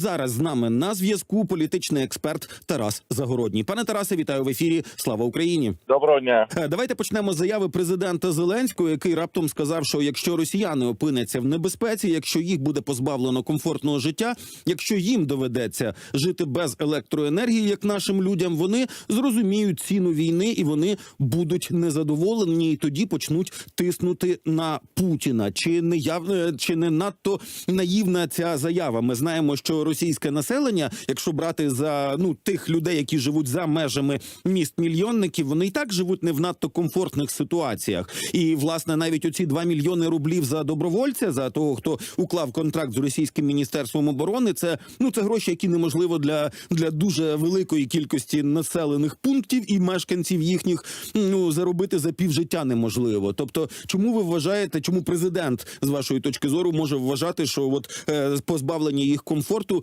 Зараз з нами на зв'язку політичний експерт Тарас Загородній. Пане Тарасе, вітаю в ефірі. Слава Україні! Доброго дня. Е, Давайте почнемо з заяви президента Зеленського, який раптом сказав, що якщо росіяни опиняться в небезпеці, якщо їх буде позбавлено комфортного життя, якщо їм доведеться жити без електроенергії, як нашим людям, вони зрозуміють ціну війни і вони будуть незадоволені, і тоді почнуть тиснути на Путіна. Чи не яв... е, чи не надто наївна ця заява? Ми знаємо, що російське населення, якщо брати за ну тих людей, які живуть за межами міст мільйонників, вони і так живуть не в надто комфортних ситуаціях. І власне навіть оці 2 мільйони рублів за добровольця, за того, хто уклав контракт з російським міністерством оборони, це ну це гроші, які неможливо для, для дуже великої кількості населених пунктів і мешканців їхніх ну заробити за півжиття неможливо. Тобто, чому ви вважаєте, чому президент з вашої точки зору може вважати, що от е, позбавлення їх комфорту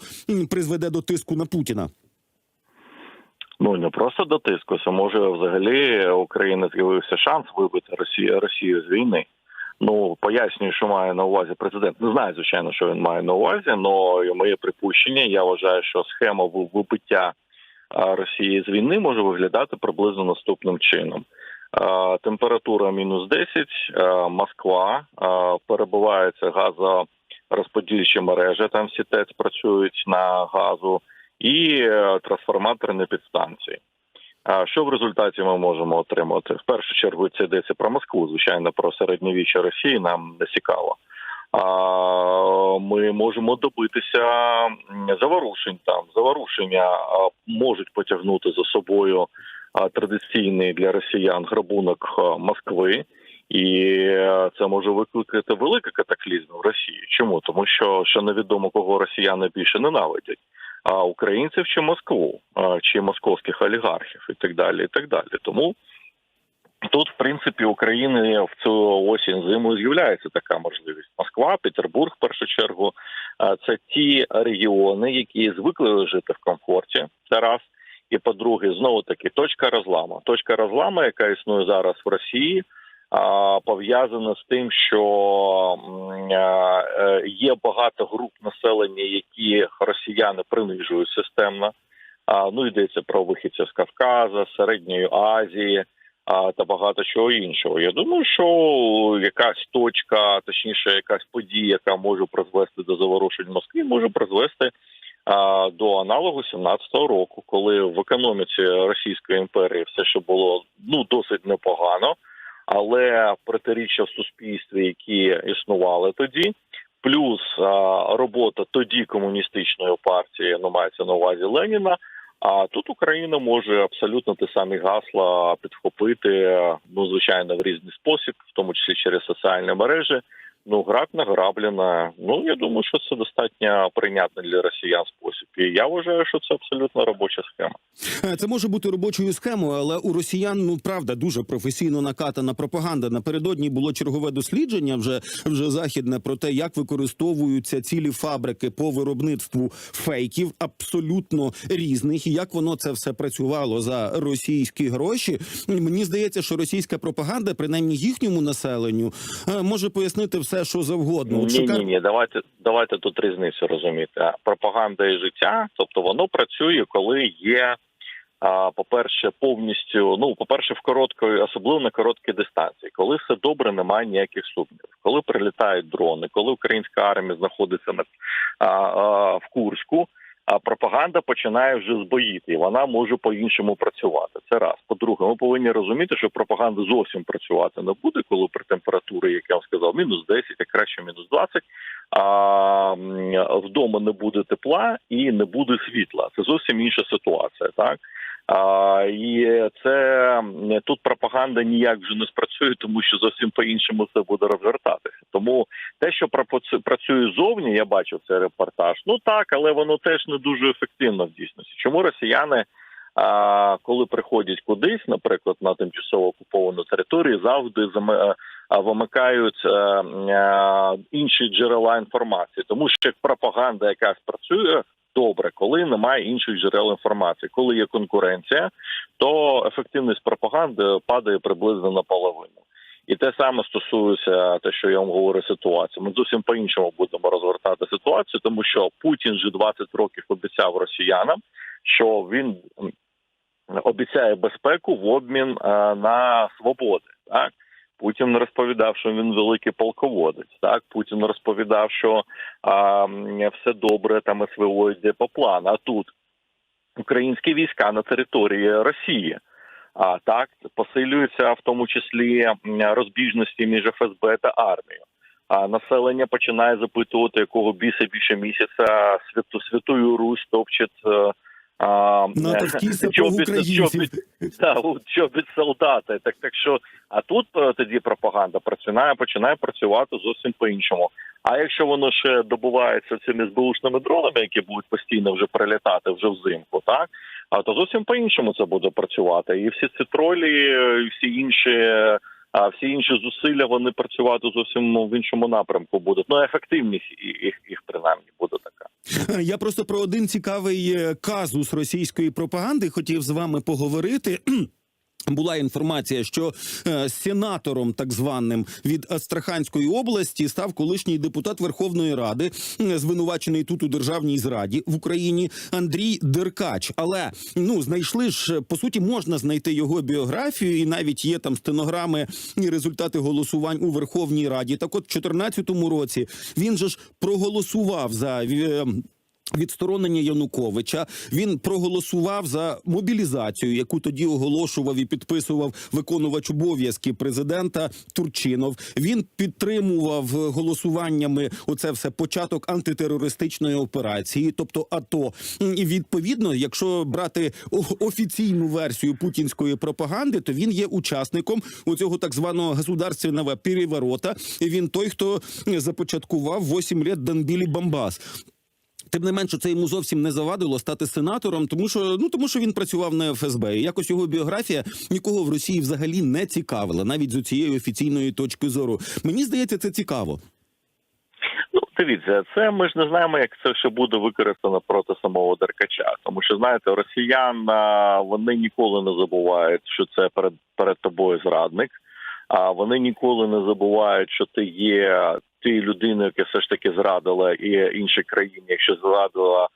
призведе до тиску на Путіна? Ну не просто до тиску, це може взагалі у України з'явився шанс вибити Росію Росію з війни. Ну пояснюю, що має на увазі президент. Не знаю, звичайно, що він має на увазі, але моє припущення. Я вважаю, що схема ви- вибиття Росії з війни може виглядати приблизно наступним чином. Температура мінус 10, Москва, а, перебуваються газорозподільчі мережі. Там всі ТЕЦ працюють на газу і е, трансформаторні підстанції. А що в результаті ми можемо отримати? В першу чергу це йдеться про Москву, звичайно, про середньовіччя Росії нам не цікаво. А ми можемо добитися заворушень там. Заворушення можуть потягнути за собою традиційний для росіян грабунок Москви. І е, це може викликати великий катаклізм в Росії. Чому? Тому що що невідомо кого росіяни більше ненавидять а українців чи Москву, чи московських олігархів, і так далі. І так далі. Тому тут, в принципі, України в цю осінь зиму з'являється така можливість. Москва, Петербург, в першу чергу, це ті регіони, які звикли жити в комфорті. Це раз. І по-друге, знову таки точка розламу. Точка розламу, яка існує зараз в Росії, пов'язана з тим, що е, є багато груп населення, які росіяни принижують системно. Ну йдеться про вихідців з Кавказа, Середньої Азії та багато чого іншого. Я думаю, що якась точка, точніше, якась подія, яка може призвести до заворушень Москви, може призвести до аналогу 17-го року, коли в економіці Російської імперії все ще було ну досить непогано але протиріччя в суспільстві, які існували тоді, плюс робота тоді комуністичної партії, ну мається на увазі Леніна. А тут Україна може абсолютно ті самі гасла підхопити, ну звичайно, в різний спосіб, в тому числі через соціальні мережі. Ну, граб награблена. Ну я думаю, що це достатньо прийнятний для росіян спосіб. І я вважаю, що це абсолютно робоча схема. Е, Це може бути робочою схемою, але у росіян ну правда дуже професійно накатана пропаганда. Напередодні було чергове дослідження, вже вже західне про те, як використовуються цілі фабрики по виробництву фейків, абсолютно різних, і як воно це все працювало за російські гроші. Мені здається, що російська пропаганда, принаймні їхньому населенню, е, може пояснити все, що завгодно. От Ні, ні, ні, давайте давайте тут різницю розуміти. Пропаганда і життя, тобто воно працює, коли є. По-перше, повністю, ну, по-перше, в короткої, особливо на короткій дистанції, коли все добре, немає ніяких сумнівів. Коли прилітають дрони, коли українська армія знаходиться на а, а, в Курську, а пропаганда починає вже збоїти, і вона може по-іншому працювати. Це раз. По-друге, ми повинні розуміти, що пропаганда зовсім працювати не буде, коли при температурі, як я вам сказав, мінус 10, а краще мінус 20, а вдома не буде тепла і не буде світла. Це зовсім інша ситуація, так. А, і це тут пропаганда ніяк вже не спрацює, тому що зовсім по-іншому це буде розвертатися. Тому те, що працює зовні, я бачив цей репортаж. Ну так, але воно теж не дуже ефективно в дійсності. Чому росіяни, коли приходять кудись, наприклад, на тимчасово окуповану територію, завжди заме- вимикають е, е, інші джерела інформації, тому що пропаганда якась працює. Добре, коли немає інших джерел інформації, коли є конкуренція, то ефективність пропаганди падає приблизно наполовину. І те саме стосується те, що я вам говорю, ситуації. Ми зовсім по-іншому будемо розвертати ситуацію, тому що Путін вже 20 років обіцяв росіянам, що він обіцяє безпеку в обмін е, на свободи. Так Путін розповідав, що він великий полководець. Так Путін розповідав, що а, все добре там СВО йде по плану. А тут українські війська на території Росії. А так посилюються в тому числі розбіжності між ФСБ та армією. А населення починає запитувати, якого біса більше місяця святу святую Русь топчет. Е, Натовський сапог чобіт- солдати. Так так що, а тут е, тоді пропаганда починає починає працювати зовсім по-іншому. А якщо воно ще добувається цими СБУшними дронами, які будуть постійно вже прилітати вже взимку, так а то зовсім по-іншому це буде працювати. І всі ці тролі, е, і всі інші. А всі інші зусилля вони працювати зовсім в іншому напрямку будуть. Ну ефективність їх їх принаймні буде така. Я просто про один цікавий е, казус російської пропаганди хотів з вами поговорити. Була інформація, що е, сенатором, так званим від Астраханської області, став колишній депутат Верховної Ради, звинувачений тут у державній зраді в Україні Андрій Деркач. Але ну знайшли ж по суті, можна знайти його біографію, і навіть є там стенограми і результати голосувань у Верховній Раді. Так, от в 2014 році він же ж проголосував за. е, Відсторонення Януковича він проголосував за мобілізацію, яку тоді оголошував і підписував виконувач обов'язки президента Турчинов. Він підтримував голосуваннями оце все початок антитерористичної операції, тобто АТО. І відповідно, якщо брати офіційну версію путінської пропаганди, то він є учасником оцього так званого государственного переворота. І Він той, хто започаткував 8 лет Донбілі Бамбас. Тим не менше, це йому зовсім не завадило стати сенатором, тому що ну тому, що він працював на ФСБ. І якось його біографія нікого в Росії взагалі не цікавила, навіть з цієї офіційної точки зору. Мені здається, це цікаво. Ну, дивіться, це ми ж не знаємо, як це ще буде використано проти самого Деркача. Тому що знаєте, росіян вони ніколи не забувають, що це перед перед тобою зрадник. А вони ніколи не забувають, що ти є тією людиною, яка все ж таки зрадила і інші країни, якщо зрадила.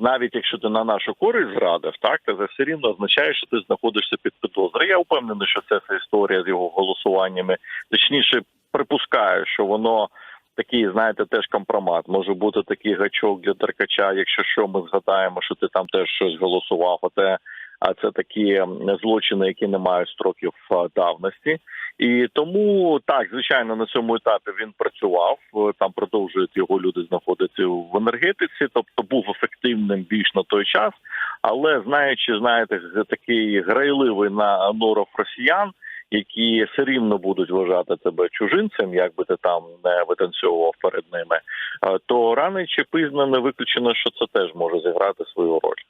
Навіть якщо ти на нашу користь зрадив, так це все рівно означає, що ти знаходишся під підозрою. Я впевнений, що це ця історія з його голосуваннями. Точніше, припускаю, що воно такий, знаєте, теж компромат. Може бути такий гачок для Деркача. Якщо що, ми згадаємо, що ти там теж щось голосував, а це, а це такі злочини, які не мають строків давності. І тому так, звичайно, на цьому етапі він працював. е, Там продовжують його люди знаходити в енергетиці, тобто був ефективним більш на той час. Але знаючи, знаєте, такий грайливий на норов росіян, які все рівно будуть вважати тебе чужинцем, як би ти там не витанцьовував перед ними, е, то рано чи пізно не виключено, що це теж може зіграти свою роль.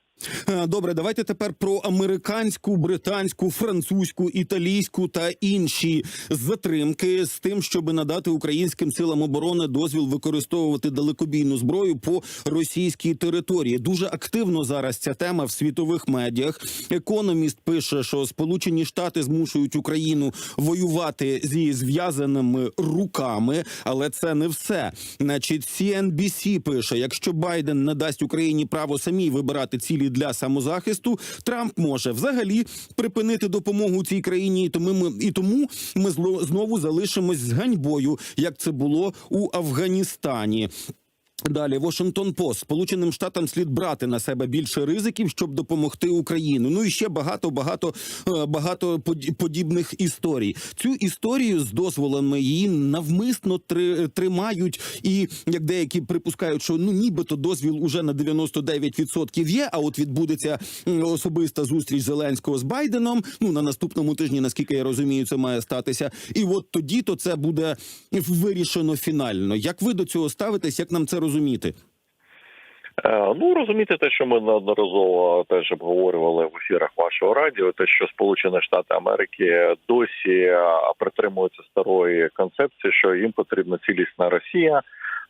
Е, Добре, давайте тепер про американську, британську, французьку, італійську та інші затримки з тим, щоб надати українським силам оборони дозвіл використовувати далекобійну зброю по російській території. Дуже активно зараз ця тема в світових медіях. Економіст пише, що Сполучені Штати змушують Україну воювати зі зв'язаними руками, але це не все. Значить, CNBC пише: якщо Байден не дасть Україні право самій вибирати цілі для самозахисту, Трамп може взагалі припинити допомогу цій країні, і тому ми і тому ми знову залишимось з ганьбою, як це було у Афганістані. Далі Washington Post. Сполученим Штатам слід брати на себе більше ризиків, щоб допомогти Україні. Ну і ще багато, багато, е, багато подібних історій. Цю історію з дозволами її навмисно три- тримають, і як деякі припускають, що ну нібито дозвіл уже на 99% є. А от відбудеться особиста зустріч Зеленського з Байденом. Ну на наступному тижні, наскільки я розумію, це має статися. І от тоді то це буде вирішено фінально. Як ви до цього ставитесь? Як нам це розуміти? Е, Ну розумієте, те, що ми неодноразово теж обговорювали в ефірах вашого радіо, те, що Сполучені Штати Америки досі е, притримуються старої концепції, що їм потрібна цілісна Росія.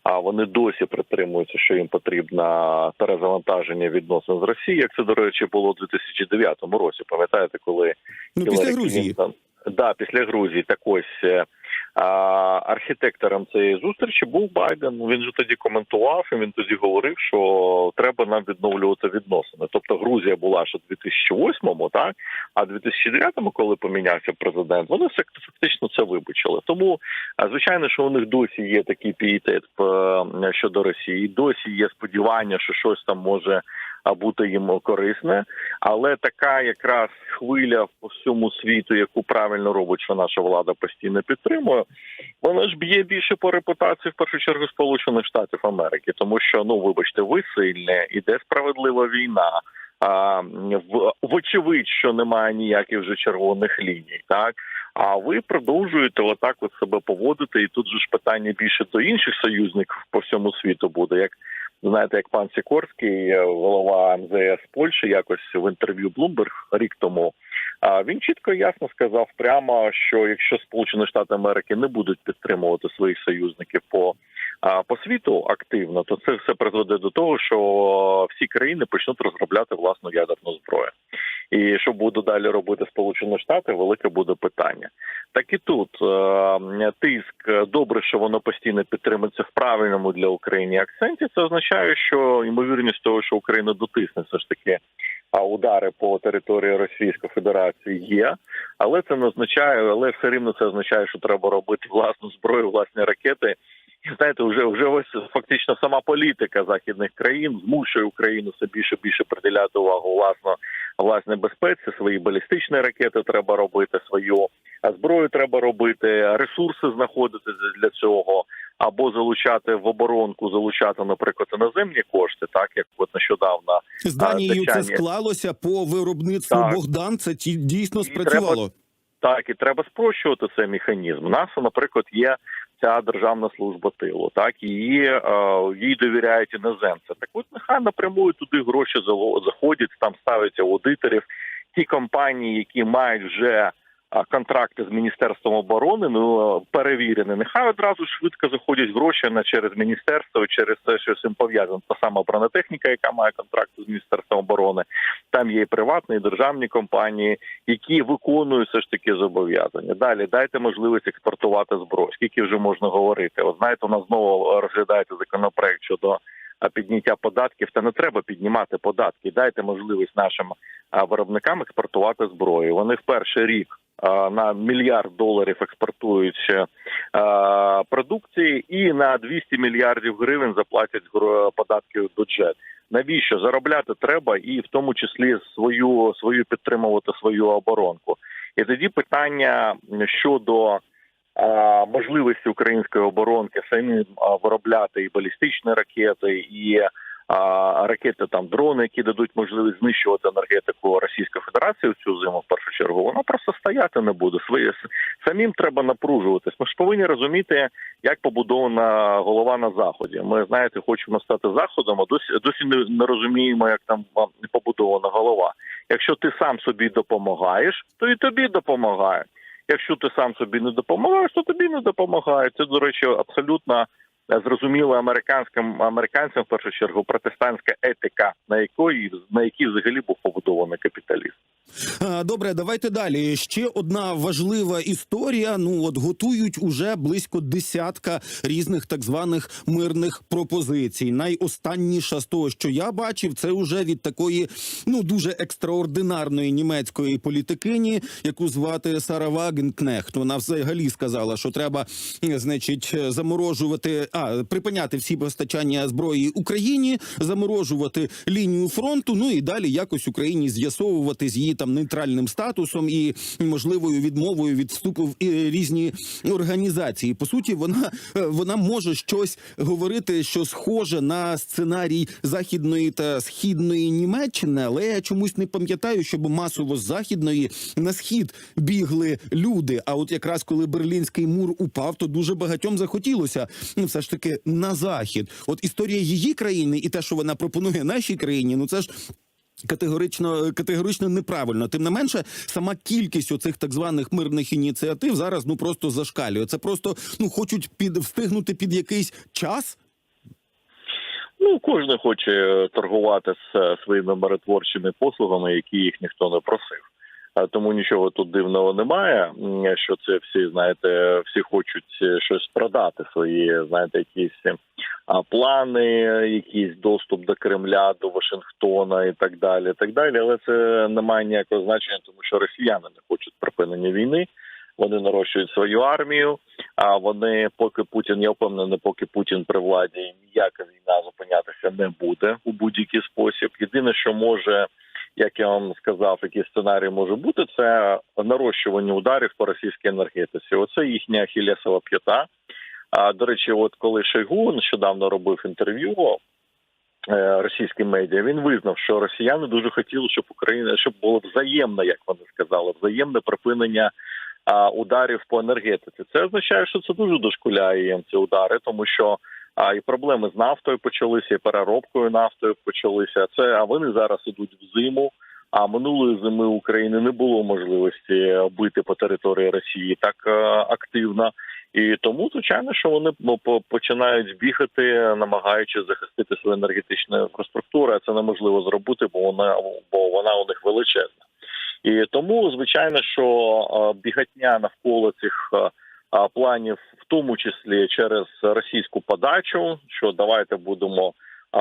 А вони досі притримуються, що їм потрібно перезавантаження відносин з Росією. Як це до речі було у 2009 році? Пам'ятаєте, коли Ну після Грузії. Клінтон- Да, після Грузії так ось е, архітектором цієї зустрічі був Байден. Він же тоді коментував, і він тоді говорив, що треба нам відновлювати відносини. Тобто Грузія була ще в 2008-му, так а в 2009-му, коли помінявся президент, вони фактично це вибачили. Тому звичайно, що у них досі є такий пієтет е, щодо Росії, досі є сподівання, що щось там може а, бути їм корисне, але така якраз хвиля по всьому світу, яку правильно робить, що наша влада постійно підтримує, вона ж б'є більше по репутації в першу чергу Сполучених Штатів Америки, тому що ну вибачте, ви сильне, іде справедлива війна. А в вочевидь, що немає ніяких вже червоних ліній, так а ви продовжуєте отак от себе поводити, і тут же ж питання більше до інших союзників по всьому світу буде. Як знаєте, як пан Сікорський, е, голова МЗС Польщі, якось в інтерв'ю Bloomberg рік тому. А він чітко і ясно сказав прямо, що якщо Сполучені Штати Америки не будуть підтримувати своїх союзників по по світу активно, то це все призведе до того, що всі країни почнуть розробляти власну ядерну зброю. І що буде далі робити Сполучені Штати, велике буде питання. Так і тут е, тиск добре, що воно постійно підтримується в правильному для України акценті. Це означає, що ймовірність того, що Україна дотисне все ж таки а удари по території Російської Федерації є, але це не означає, але все рівно це означає, що треба робити власну зброю, власні ракети. Знаєте, вже вже ось фактично сама політика західних країн змушує Україну все більше більше приділяти увагу власно власне безпеці. Свої балістичні ракети треба робити, свою зброю треба робити, ресурси знаходити для цього. Або залучати в оборонку, залучати, наприклад, іноземні кошти, так як от нещодавно З Данією це склалося по виробництву Так. Богдан. Це дійсно І спрацювало. Так, і треба спрощувати цей механізм. У нас, наприклад, є ця державна служба тилу, так її, е, їй довіряють іноземці. Так от нехай напрямую туди гроші заходять, там ставиться аудиторів. Ті компанії, які мають вже контракти з міністерством оборони, ну перевірені, нехай одразу швидко заходять гроші на через міністерство, через те, що з цим пов'язано. Та сама бронетехніка, яка має контракти з міністерством оборони. Там є і приватні, і державні компанії, які виконують все ж таки зобов'язання. Далі дайте можливість експортувати зброю. Скільки вже можна говорити? От знаєте, у нас знову розглядається законопроект щодо а, підняття податків. Та не треба піднімати податки. Дайте можливість нашим виробникам експортувати зброю. Вони в перший рік. А, На мільярд доларів експортують продукції, і на 200 мільярдів гривень заплатять податки в бюджет. Навіщо заробляти треба, і в тому числі свою свою підтримувати свою оборонку. І тоді питання щодо а, можливості української оборонки самі виробляти і балістичні ракети, і а, ракети там дрони, які дадуть можливість знищувати енергетику Російської Федерації в цю зиму в першу чергу, воно просто стояти не буде. Своє самим треба напружуватись. Ми ж повинні розуміти, як побудована голова на заході. Ми знаєте, хочемо стати заходом, а досі досі не, розуміємо, як там побудована голова. Якщо ти сам собі допомагаєш, то і тобі допомагають. Якщо ти сам собі не допомагаєш, то тобі не допомагають. Це, до речі, абсолютно е, зрозуміла американським американцям в першу чергу протестантська етика, на якої на якій взагалі був побудований капіталізм. А, Добре, давайте далі. Ще одна важлива історія. Ну от готують уже близько десятка різних так званих мирних пропозицій. Найостанніша з того, що я бачив, це вже від такої ну дуже екстраординарної німецької політикині, яку звати Сара Вагенкнехт. Вона взагалі сказала, що треба, е, значить, заморожувати, а припиняти всі постачання зброї Україні, заморожувати лінію фронту. Ну і далі якось Україні з'ясовувати з її там нейтральним статусом і можливою відмовою від вступу в е, різні організації. По суті, вона е, вона може щось говорити, що схоже на сценарій західної та східної Німеччини, але я чомусь не пам'ятаю, щоб масово з західної на схід бігли люди. А от якраз коли берлінський мур упав, то дуже багатьом захотілося ну, все ж таки на захід. От історія її країни і те, що вона пропонує нашій країні, ну це ж. Категорично категорично неправильно. Тим не менше, сама кількість оцих так званих мирних ініціатив зараз ну просто зашкалює. Це просто ну хочуть під встигнути під якийсь час. Ну кожен хоче торгувати з е, своїми миротворчими послугами, які їх ніхто не просив. А тому нічого тут дивного немає. Що це всі знаєте, всі хочуть е, щось продати свої, знаєте, якісь е, плани, якийсь доступ до Кремля, до Вашингтона і так далі. Так далі. Але це не має ніякого значення, тому що росіяни не хочуть припинення війни. Вони нарощують свою армію. А вони, поки Путін, я впевнений, поки Путін при владі, ніяка війна зупинятися не буде у будь-який спосіб. Єдине, що може, як я вам сказав, який сценарій може бути, це нарощування ударів по російській енергетиці. Оце їхня ахілесова п'ята. А до речі, от коли Шойгу нещодавно робив інтерв'ю е, російським медіа, він визнав, що росіяни дуже хотіли, щоб Україна щоб було взаємне, як вони сказали, взаємне припинення ударів по енергетиці. Це означає, що це дуже дошкуляє їм ці удари, тому що а і проблеми з нафтою почалися, і переробкою нафтою почалися. Це а вони зараз ідуть в зиму. А минулої зими України не було можливості бити по території Росії так е, активно. І тому, звичайно, що вони ну, по- починають бігати, намагаючись захистити свою енергетичну інфраструктуру. Це неможливо зробити, бо вона бо вона у них величезна. І тому, звичайно, що е, бігатня навколо цих е, е, планів, в тому числі через російську подачу, що давайте будемо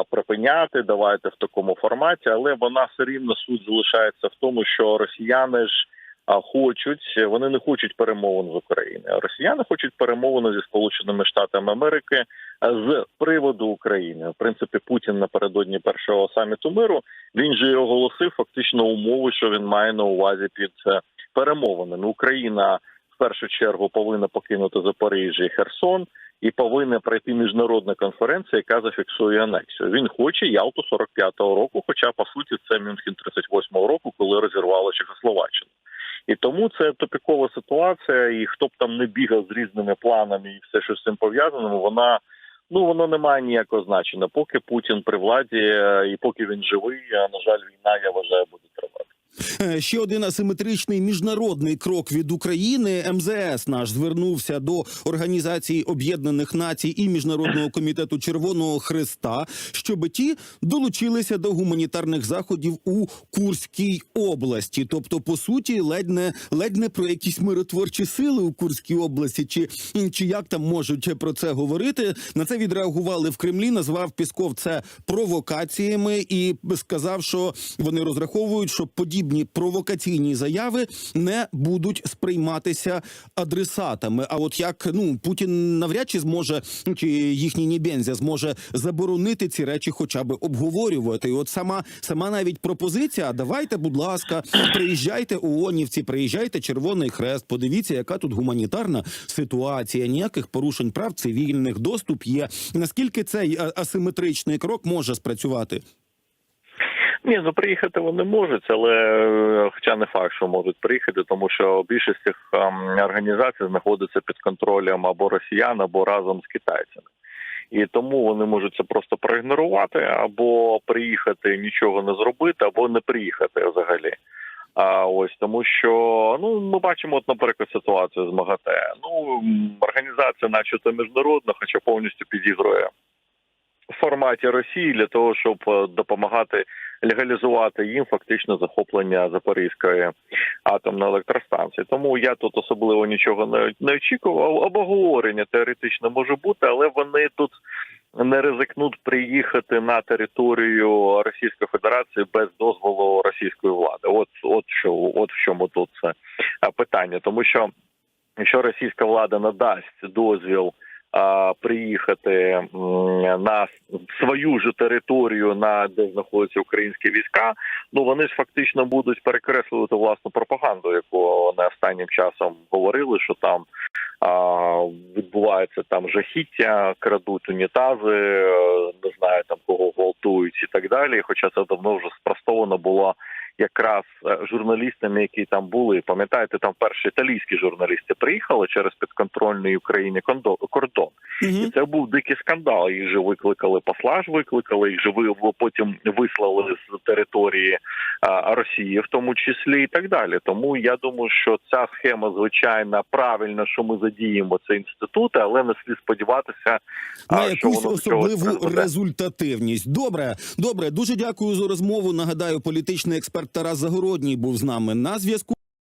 припиняти, давайте в такому форматі, але вона все рівно суть залишається в тому, що росіяни ж а, хочуть, вони не хочуть перемовин з України. Росіяни хочуть перемовини зі Сполученими Штатами Америки з приводу України. В принципі, Путін напередодні першого саміту миру він же оголосив фактично умови, що він має на увазі під е, перемовинами. Україна в першу чергу повинна покинути Запоріжжя і Херсон. І повинна пройти міжнародна конференція, яка зафіксує анексію. Він хоче Ялту 45-го року, хоча по суті це Мюнхен 38-го року, коли розірвало Чехословаччину. І тому це топікова ситуація. І хто б там не бігав з різними планами і все, що з цим пов'язано, вона ну воно не має ніякого значення. Поки Путін при владі е, і поки він живий, на жаль, війна я вважаю буде тривати. Е, Ще один асиметричний міжнародний крок від України. МЗС наш звернувся до Організації Об'єднаних Націй і Міжнародного комітету Червоного Христа, щоб ті долучилися до гуманітарних заходів у Курській області. Тобто, по суті, ледь не ледь не про якісь миротворчі сили у Курській області, чи, чи як там можуть про це говорити. На це відреагували в Кремлі. Назвав Пісков це провокаціями і сказав, що вони розраховують, що подібні провокаційні заяви не будуть сприйматися адресатами. А от як ну Путін навряд чи зможе чи їхній Нібензя зможе заборонити ці речі, хоча б обговорювати. І от сама сама навіть пропозиція. Давайте, будь ласка, приїжджайте ООНівці, приїжджайте Червоний Хрест. Подивіться, яка тут гуманітарна ситуація. Ніяких порушень прав цивільних доступ є. Наскільки цей асиметричний крок може спрацювати? Ні, ну приїхати вони можуть, але е, хоча не факт, що можуть приїхати, тому що більшість цих ем, організацій знаходиться під контролем або росіян, або разом з китайцями. І тому вони можуть це просто проігнорувати, або приїхати нічого не зробити, або не приїхати взагалі. А ось тому, що ну ми бачимо, от, наприклад, ситуацію з МАГАТЕ. Ну організація, начебто міжнародна, хоча повністю підігрує в форматі Росії для того, щоб е, допомагати легалізувати їм фактично захоплення Запорізької атомної електростанції. Тому я тут особливо нічого не, очікував. Обговорення теоретично може бути, але вони тут не ризикнуть приїхати на територію Російської Федерації без дозволу російської влади. От от що от в чому тут це питання, тому що якщо російська влада надасть дозвіл приїхати на свою ж територію, на де знаходяться українські війська, ну вони ж фактично будуть перекреслювати власну пропаганду, яку вони останнім часом говорили, що там а, відбувається там жахіття, крадуть унітази, е, не знаю там кого гвалтують і так далі. Хоча це давно вже спростовано було якраз е, журналістами, які там були. Пам'ятаєте, там перші італійські журналісти приїхали через підконтрольний Україні кондо- кордон. І це був дикий скандал. Їх же викликали посла ж викликали, їх же потім вислали з території а, Росії, в тому числі і так далі. Тому я думаю, що ця схема звичайно правильно, що ми задіємо цей інститут, але не слід сподіватися, на якусь воно особливу результативність. Добре, добре, дуже дякую за розмову. Нагадаю, політичний експерт Тарас Загородній був з нами на зв'язку.